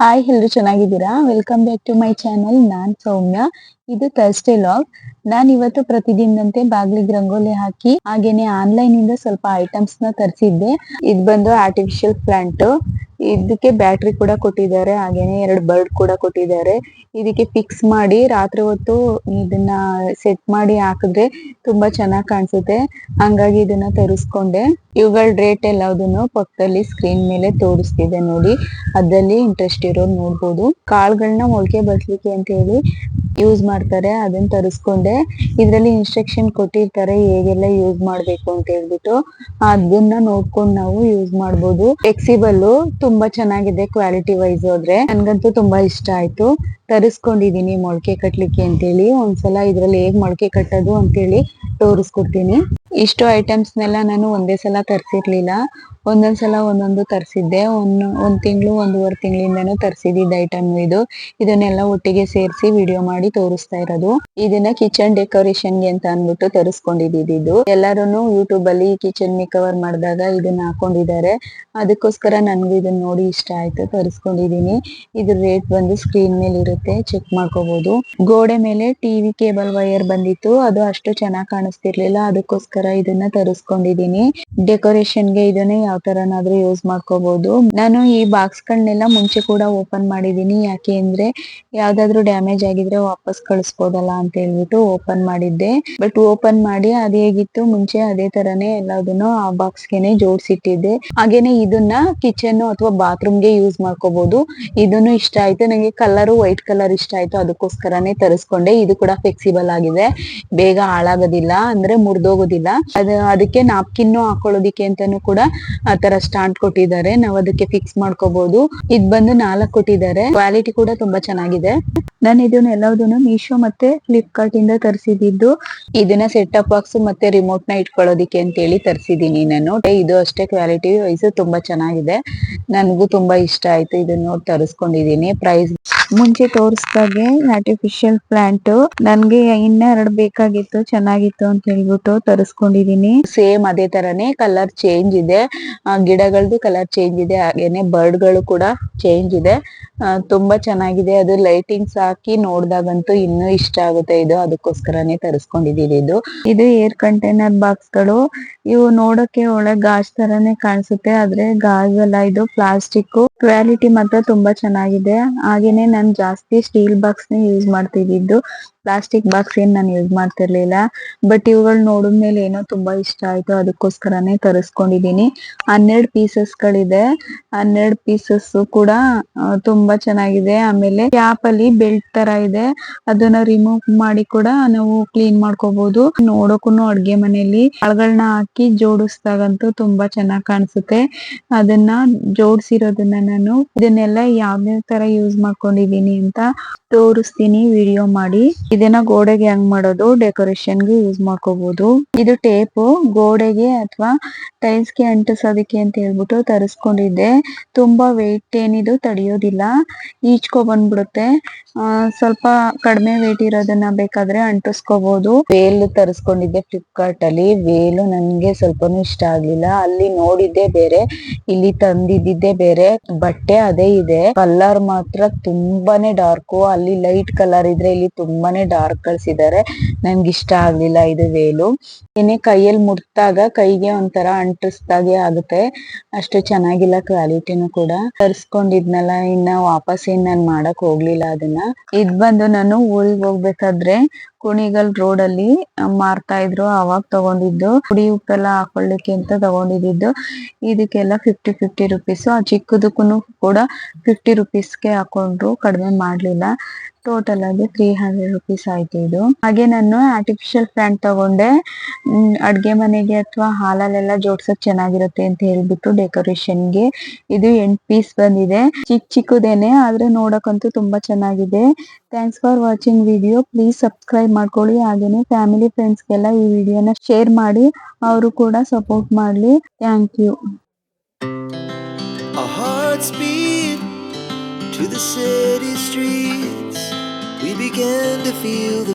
Hi ಎಲ್ರು ಚೆನ್ನಾಗಿದ್ದೀರಾ? Welcome back to my channel ನಾನ್ ಸೌಮ್ಯ. ಇದು ಥರ್ಸ್ಡೇ ಲಾಗ್ ನಾನ್ ಇವತ್ತು ಪ್ರತಿದಿನದಂತೆ ಬಾಗಿಲಿಗೆ ರಂಗೋಲಿ ಹಾಕಿ, ಹಾಗೇನೆ ಆನ್ಲೈನ್ ಇಂದ ಸ್ವಲ್ಪ ಐಟಮ್ಸ್ನ ತರಿಸಿದ್ದೆ. ಇದು ಬಂದು ಆರ್ಟಿಫಿಷಿಯಲ್ ಪ್ಲಾಂಟ್ ಇದಕ್ಕೆ ಬ್ಯಾಟ್ರಿ ಕೂಡ ಕೊಟ್ಟಿದ್ದಾರೆ, ಹಾಗೇನೆ ಎರಡು ಬರ್ಡ್ ಕೂಡ ಕೊಟ್ಟಿದ್ದಾರೆ. ಇದಕ್ಕೆ ಫಿಕ್ಸ್ ಮಾಡಿ, ರಾತ್ರಿ ಹೊತ್ತು ಇದನ್ನ ಸೆಟ್ ಮಾಡಿ ಹಾಕಿದ್ರೆ ತುಂಬಾ ಚೆನ್ನಾಗಿ ಕಾಣಿಸುತ್ತೆ. ಹಂಗಾಗಿ ಇದನ್ನ ತರಿಸ್ಕೊಂಡೆ. ಇವುಗಳ ರೇಟ್ ಎಲ್ಲದನ್ನು ಪಕ್ಕದಲ್ಲಿ ಸ್ಕ್ರೀನ್ ಮೇಲೆ ತೋರಿಸ್ತಿದೆ ನೋಡಿ. ಅದಲ್ಲಿ ಇಂಟ್ರೆಸ್ಟ್ ಇರೋದು ನೋಡ್ಬೋದು. ಕಾಳುಗಳನ್ನ ಮೊಳಕೆ ಬರ್ಸ್ಲಿಕ್ಕೆ ಅಂತ ಹೇಳಿ ಯೂಸ್ ಮಾಡ್ತಾರೆ, ಅದನ್ನ ತರಿಸ್ಕೊಂಡೆ. ಇದ್ರಲ್ಲಿ ಇನ್ಸ್ಟ್ರಕ್ಷನ್ ಕೊಟ್ಟಿರ್ತಾರೆ, ಹೇಗೆಲ್ಲ ಯೂಸ್ ಮಾಡ್ಬೇಕು ಅಂತ ಹೇಳ್ಬಿಟ್ಟು. ಅದನ್ನ ನೋಡ್ಕೊಂಡು ನಾವು ಯೂಸ್ ಮಾಡ್ಬೋದು. ಫ್ಲೆಕ್ಸಿಬಲ್ ತುಂಬಾ ಚೆನ್ನಾಗಿದೆ ಕ್ವಾಲಿಟಿ ವೈಸ್ ಹೋದ್ರೆ. ನನ್ಗಂತೂ ತುಂಬಾ ಇಷ್ಟ ಆಯ್ತು. ತರಿಸ್ಕೊಂಡಿದೀನಿ ಮೊಳಕೆ ಕಟ್ಲಿಕ್ಕೆ ಅಂತೇಳಿ. ಒಂದ್ಸಲ ಇದ್ರಲ್ಲಿ ಹೇಗ್ ಮೊಳಕೆ ಕಟ್ಟೋದು ಅಂತೇಳಿ ತೋರಿಸ್ಕೊಡ್ತೀನಿ. ಇಷ್ಟು ಐಟಮ್ಸ್ ನೆಲ್ಲ ನಾನು ಒಂದೇ ಸಲ ತರ್ಸಿರ್ಲಿಲ್ಲ. ಒಂದೊಂದ್ಸಲ ಒಂದೊಂದು ತರಿಸಿದ್ದೆ. ಒಂದು ಒಂದು ತಿಂಗಳು, ಒಂದೂವರೆ ತಿಂಗಳಿಂದನೂ ತರಿಸಿದ್ದು ಐಟಮ್ ಇದು. ಇದನ್ನೆಲ್ಲ ಒಟ್ಟಿಗೆ ಸೇರಿಸಿ ವಿಡಿಯೋ ಮಾಡಿ ತೋರಿಸ್ತಾ ಇರೋದು. ಇದನ್ನ ಕಿಚನ್ ಡೆಕೋರೇಷನ್ಗೆ ಅಂತ ಅಂದ್ಬಿಟ್ಟು ತರಿಸ್ಕೊಂಡಿದ್ದು ಎಲ್ಲರೂ ಯೂಟ್ಯೂಬ್ ಅಲ್ಲಿ ಕಿಚನ್ ಕವರ್ ಮಾಡಿದಾಗ ಇದನ್ನ ಹಾಕೊಂಡಿದ್ದಾರೆ. ಅದಕ್ಕೋಸ್ಕರ ನನ್ಗೂ ಇದನ್ನ ನೋಡಿ ಇಷ್ಟ ಆಯ್ತು. ತರಿಸ್ಕೊಂಡಿದೀನಿ. ಇದ್ರ ರೇಟ್ ಬಂದು ಸ್ಕ್ರೀನ್ ಮೇಲೆ ಇರುತ್ತೆ. ಚೆಕ್ ಮಾಡ್ಕೋಬಹುದು ಗೋಡೆ ಮೇಲೆ ಟಿವಿ ಕೇಬಲ್ ವೈರ್ ಬಂದಿತ್ತು. ಅದು ಅಷ್ಟು ಚೆನ್ನಾಗಿ ಕಾಣಿಸ್ತಿರ್ಲಿಲ್ಲ. ಅದಕ್ಕೋಸ್ಕರ ಇದನ್ನ ತರಿಸ್ಕೊಂಡಿದೀನಿ. ಡೆಕೋರೇಷನ್ಗೆ ಇದನ್ನ ಯಾವ ತರನಾದ್ರೂ ಯೂಸ್ ಮಾಡ್ಕೋಬಹುದು ನಾನು ಈ ಬಾಕ್ಸ್ ಗಳನ್ನೆಲ್ಲ ಮುಂಚೆ ಕೂಡ ಓಪನ್ ಮಾಡಿದೀನಿ ಯಾಕೆ ಅಂದ್ರೆ ಯಾವ್ದಾದ್ರು ಡ್ಯಾಮೇಜ್ ಆಗಿದ್ರೆ ವಾಪಸ್ ಕಳಿಸ್ಬೋದಲ್ಲ ಅಂತ ಹೇಳ್ಬಿಟ್ಟು ಓಪನ್ ಮಾಡಿದ್ದೆ. ಬಟ್ ಓಪನ್ ಮಾಡಿ ಅದ್ ಹೇಗಿತ್ತು? ಮುಂಚೆ ಅದೇ ತರನೇ ಎಲ್ಲದನ್ನು ಆ ಬಾಕ್ಸ್ ಗೆನೆ ಜೋಡಿಸಿಟ್ಟಿದ್ದೆ. ಹಾಗೇನೆ ಇದನ್ನ ಕಿಚನ್ ಅಥವಾ ಬಾತ್ರೂಮ್ಗೆ ಯೂಸ್ ಮಾಡ್ಕೋಬಹುದು ಇದನ್ನು ಇಷ್ಟ ಆಯ್ತು. ನಂಗೆ ಕಲರ್ ವೈಟ್ ಕಲರ್ ಇಷ್ಟ ಆಯ್ತು. ಅದಕ್ಕೋಸ್ಕರನೇ ತರಿಸ್ಕೊಂಡೆ. ಇದು ಕೂಡ ಫ್ಲೆಕ್ಸಿಬಲ್ ಆಗಿದೆ. ಬೇಗ ಹಾಳಾಗೋದಿಲ್ಲ. ಅಂದ್ರೆ ಮುರಿದೋಗೋದಿಲ್ಲ. ಅದ, ಅದಕ್ಕೆ ನಾಪ್ಕಿನ್ ಹಾಕೊಳ್ಳೋದಿಕ್ಕೆ ಅಂತಾನು ಕೂಡ ಆ ತರ ಸ್ಟಾಂಡ್ ಕೊಟ್ಟಿದ್ದಾರೆ. ನಾವ್ ಅದಕ್ಕೆ ಫಿಕ್ಸ್ ಮಾಡ್ಕೋಬಹುದು ಇದ್ ಬಂದು ನಾಲ್ಕು ಕೊಟ್ಟಿದ್ದಾರೆ. ಕ್ವಾಲಿಟಿ ಕೂಡ ತುಂಬಾ ಚೆನ್ನಾಗಿದೆ. ನಾನು ಇದನ್ನ ಎಲ್ಲದನ್ನು ಮೀಶೋ ಮತ್ತೆ ಫ್ಲಿಪ್ಕಾರ್ಟ್ ಇಂದ ತರಿಸಿದ್ದು ಇದನ್ನ ಸೆಟ್ ಅಪ್ ಬಾಕ್ಸ್ ಮತ್ತೆ ರಿಮೋಟ್ನ ಇಟ್ಕೊಳ್ಳೋದಿಕ್ಕೆ ಅಂತ ಹೇಳಿ ತರಿಸಿದೀನಿ ನಾನು. ಇದು ಅಷ್ಟೇ ಕ್ವಾಲಿಟಿ ವೈಸ್ ತುಂಬಾ ಚೆನ್ನಾಗಿದೆ. ನನ್ಗೂ ತುಂಬಾ ಇಷ್ಟ ಆಯ್ತು ಇದನ್ನ ನೋಡಿ ತರಿಸ್ಕೊಂಡಿದೀನಿ. ಪ್ರೈಸ್ ಮುಂಚೆ ತೋರಿಸ್ದಾಗೆ ಆರ್ಟಿಫಿಷಿಯಲ್ ಪ್ಲಾಂಟ್ ನನ್ಗೆ ಇನ್ನ ಎರಡು ಬೇಕಾಗಿತ್ತು, ಚೆನ್ನಾಗಿತ್ತು ಅಂತ ಹೇಳ್ಬಿಟ್ಟು ತರಿಸ್ಕೊಂಡಿದೀನಿ. ಸೇಮ್ ಅದೇ ತರನೇ ಕಲರ್ ಚೇಂಜ್ ಇದೆ. ಗಿಡಗಳದ್ದು ಕಲರ್ ಚೇಂಜ್ ಇದೆ, ಹಾಗೇನೆ ಬರ್ಡ್ಗಳು ಕೂಡ ಚೇಂಜ್ ಇದೆ. ತುಂಬಾ ಚೆನ್ನಾಗಿದೆ. ಅದು ಲೈಟಿಂಗ್ಸ್ ಹಾಕಿ ನೋಡ್ದಾಗಂತೂ ಇನ್ನೂ ಇಷ್ಟ ಆಗುತ್ತೆ. ಇದು ಅದಕ್ಕೋಸ್ಕರನೇ ತರಿಸ್ಕೊಂಡಿದೀನಿ ಇದು. ಇದು ಏರ್ ಕಂಟೈನರ್ ಬಾಕ್ಸ್ಗಳು ಇವು ನೋಡಕ್ಕೆ ಒಳ್ಳೆ ಗಾಜ್ ತರಾನೇ ಕಾಣಿಸುತ್ತೆ, ಆದ್ರೆ ಗಾಜ್ ಅಲ್ಲ, ಇದು ಪ್ಲಾಸ್ಟಿಕ್ ಕ್ವಾಲಿಟಿ ಮಾತ್ರ ತುಂಬಾ ಚೆನ್ನಾಗಿದೆ. ಹಾಗೇನೆ ನಾನ್ ಜಾಸ್ತಿ ಸ್ಟೀಲ್ ಬಾಕ್ಸ್ ನೇ ಯೂಸ್ ಮಾಡ್ತಿದ್ದು ಪ್ಲಾಸ್ಟಿಕ್ ಬಾಕ್ಸ್ ಏನ್ ನಾನು ಯೂಸ್ ಮಾಡ್ತಿರ್ಲಿಲ್ಲ. ಬಟ್ ಇವುಗಳು ನೋಡಿದ್ಮೇಲೆ ಏನೋ ತುಂಬಾ ಇಷ್ಟ ಆಯ್ತು. ಅದಕ್ಕೋಸ್ಕರನೇ ತರಿಸ್ಕೊಂಡಿದೀನಿ. ಹನ್ನೆರಡು ಪೀಸಸ್ ಗಳಿದೆ. ಹನ್ನೆರಡು ಪೀಸಸ್ ಕೂಡ ತುಂಬಾ ಚೆನ್ನಾಗಿದೆ. ಆಮೇಲೆ ಕ್ಯಾಪ್ ಅಲ್ಲಿ ಬೆಲ್ಟ್ ತರ ಇದೆ. ಅದನ್ನ ರಿಮೂವ್ ಮಾಡಿ ಕೂಡ ನಾವು ಕ್ಲೀನ್ ಮಾಡ್ಕೋಬಹುದು ನೋಡೋಕು ಅಡ್ಗೆ ಮನೆಯಲ್ಲಿ ಕಾಳುಗಳನ್ನ ಹಾಕಿ ಜೋಡಿಸ್ದಾಗಂತೂ ತುಂಬಾ ಚೆನ್ನಾಗಿ ಕಾಣಿಸುತ್ತೆ. ಅದನ್ನ ಜೋಡಿಸಿರೋದನ್ನ ನಾನು ಇದನ್ನೆಲ್ಲ ಯಾವ್ಯಾವ ತರ ಯೂಸ್ ಮಾಡ್ಕೊಂಡಿದೀನಿ ಅಂತ ತೋರಿಸ್ತೀನಿ. ವಿಡಿಯೋ ಮಾಡಿ. ಇದನ್ನ ಗೋಡೆಗೆ ಹೆಂಗ್ ಮಾಡೋದು? ಡೆಕೋರೇಷನ್ಗೆ ಯೂಸ್ ಮಾಡ್ಕೋಬಹುದು ಇದು ಟೇಪ್ ಗೋಡೆಗೆ ಅಥವಾ ಟೈಲ್ಸ್ಗೆ ಅಂಟಿಸೋದಕ್ಕೆ ಅಂತ ಹೇಳ್ಬಿಟ್ಟು ತರಿಸ್ಕೊಂಡಿದ್ದೆ. ತುಂಬಾ ವೆಯ್ಟ್ ಏನಿದು ತಡಿಯೋದಿಲ್ಲ. ಈಚ್ಕೊ ಬಂದ್ಬಿಡುತ್ತೆ. ಸ್ವಲ್ಪ ಕಡಿಮೆ ವೆಯ್ಟ್ ಇರೋದನ್ನ ಬೇಕಾದ್ರೆ ಅಂಟಿಸ್ಕೋಬಹುದು ವೇಲ್ ತರಿಸ್ಕೊಂಡಿದ್ದೆ ಫ್ಲಿಪ್ಕಾರ್ಟ್ ಅಲ್ಲಿ. ವೇಲು ನನ್ಗೆ ಸ್ವಲ್ಪನು ಇಷ್ಟ ಆಗ್ಲಿಲ್ಲ. ಅಲ್ಲಿ ನೋಡಿದ್ದೆ ಬೇರೆ, ಇಲ್ಲಿ ತಂದಿದ್ದಿದ್ದೆ ಬೇರೆ. ಬಟ್ಟೆ ಅದೇ ಇದೆ. ಕಲರ್ ಮಾತ್ರ ತುಂಬಾನೇ ಡಾರ್ಕ್ ಅಲ್ಲಿ ಲೈಟ್ ಕಲರ್ ಇದ್ರೆ ಇಲ್ಲಿ ತುಂಬಾನೇ ಡಾರ್ಕ್ ಕಳ್ಸಿದ್ದಾರೆ ನನ್ಗೆ ಇಷ್ಟ ಆಗ್ಲಿಲ್ಲ ಇದು ವೇಲು. ಏನೇ ಕೈಯಲ್ಲಿ ಮುಟ್ದಾಗ ಕೈಗೆ ಒಂಥರ ಅಂಟಿಸ್ದಾಗೆ ಆಗುತ್ತೆ. ಅಷ್ಟು ಚೆನ್ನಾಗಿಲ್ಲ ಕ್ವಾಲಿಟಿನೂ ಕೂಡ. ತರಿಸ್ಕೊಂಡಿದ್ನಲ್ಲ, ಇನ್ನ ವಾಪಸ್ ಏನ್ ನಾನು ಮಾಡಕ್ ಹೋಗ್ಲಿಲ್ಲ ಅದನ್ನ. ಇದ್ ಬಂದು ನಾನು ಊರಿಗೆ ಹೋಗ್ಬೇಕಾದ್ರೆ ಕುಣಿಗಲ್ ರೋಡ್ ಅಲ್ಲಿ ಮಾರ್ತಾ ಇದ್ರು, ಅವಾಗ ತಗೊಂಡಿದ್ದು. ಪುಡಿ ಉಪ್ಪೆಲ್ಲ ಹಾಕೊಳ್ಳಿಕ್ಕೆ ಅಂತ ತಗೊಂಡಿದ್ದು. ಇದಕ್ಕೆಲ್ಲ ಫಿಫ್ಟಿ ಫಿಫ್ಟಿ ರುಪೀಸ್ ಆ ಚಿಕ್ಕದಕ್ಕೂ ಕೂಡ ಫಿಫ್ಟಿ ರುಪೀಸ್ಗೆ ಹಾಕೊಂಡ್ರು, ಕಡಿಮೆ ಮಾಡ್ಲಿಲ್ಲ. ಟೋಟಲ್ ಆಗಿ ತ್ರೀ ಹಂಡ್ರೆಡ್ ರುಪೀಸ್ ಆಯ್ತು ಇದು. ಹಾಗೆ ನಾನು ಆರ್ಟಿಫಿಷಿಯಲ್ ಪ್ಲಾಂಟ್ ತಗೊಂಡೆ. ಅಡ್ಗೆ ಮನೆಗೆ ಅಥವಾ ಹಾಲಲ್ಲೆಲ್ಲ ಜೋಡ್ಸಕ್ ಚೆನ್ನಾಗಿರುತ್ತೆ ಅಂತ ಹೇಳ್ಬಿಟ್ಟು ಡೆಕೋರೇಷನ್ಗೆ. ಇದು ಎಂಟ್ ಪೀಸ್ ಬಂದಿದೆ. ಚಿಕ್ಕ ಚಿಕ್ಕದೇನೆ, ಆದ್ರೆ ನೋಡಕ್ಕಂತೂ ತುಂಬಾ ಚೆನ್ನಾಗಿದೆ. Thanks for watching video please subscribe ಮಾಡ್ಕೊಳ್ಳಿ. ಹಾಗೇನೆ ಫ್ಯಾಮಿಲಿ ಫ್ರೆಂಡ್ಸ್ಗೆಲ್ಲ ಈ ವಿಡಿಯೋನ ಶೇರ್ ಮಾಡಿ. ಅವರು ಕೂಡ ಸಪೋರ್ಟ್ ಮಾಡಲಿ. Thank you to the city streets. We began to feel the